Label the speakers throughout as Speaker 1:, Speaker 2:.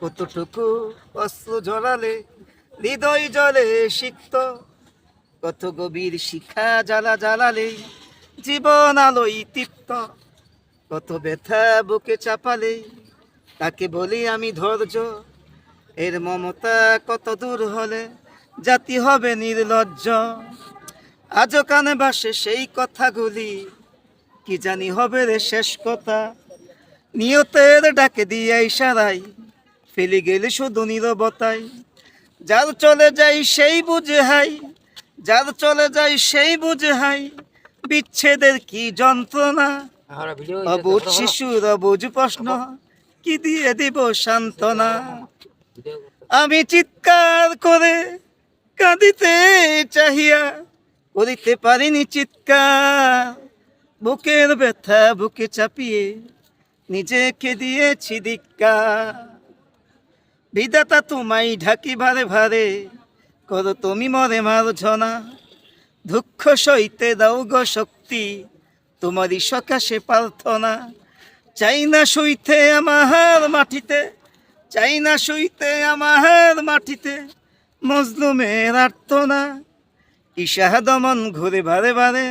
Speaker 1: কতটুকু অস্ত্র জড়ালে হৃদয় জলে সিক্ত, কত গভীর শিখা জ্বালা জ্বালালে জীবন আলোই তৃপ্ত কত ব্যথা বুকে চাপালে তাকে বলি আমি ধৈর্য। এর মমতা কত দূর হলে জাতি হবে নির্লজ্জ। আজ কানে বাসে সেই কথাগুলি, কি জানি হবে রে শেষ কথা। নিয়তের ডাকে দিয়ে ইশারাই ফেলি গেলে শুধু নীরবতাই যার চলে যাই সেই বুঝে হাই যার চলে যাই সেই বুঝে হাই বিচ্ছেদের কি যন্ত্রণা? অবুজ শিশুর অবুজ প্রশ্ন কি দিয়ে দিব সান্ত্বনা? আমি চিৎকার করে কাঁদিতে চাহিয়া করিতে পারিনি চিৎকার। বুকের ব্যথা বুকে চাপিয়ে নিজেকে দিয়েছি দিক্কা বিদাতা তোমায় ঢাকি ভারে ভারে, করো তুমি মরে মার ঝনা দুঃখ সইতে দাও গো শক্তি, তোমারই সকাশে প্রার্থনা। চাই না সইতে আমার মাটিতে, চাই না সইতে আমার মাটিতে মজলুমের আর্তনা। ইশাহ দমন ঘুরে বারে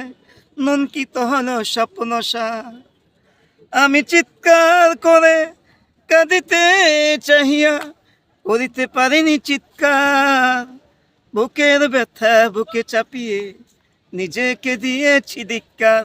Speaker 1: নুন কি তহন স্বপ্নসা আমি চিৎকার করে কাঁদিতে চাহিয়া করিতে পারিনি চিৎকার। বুকের ব্যথা বুকে চাপিয়ে নিজেকে দিয়েছি ধিক্কার।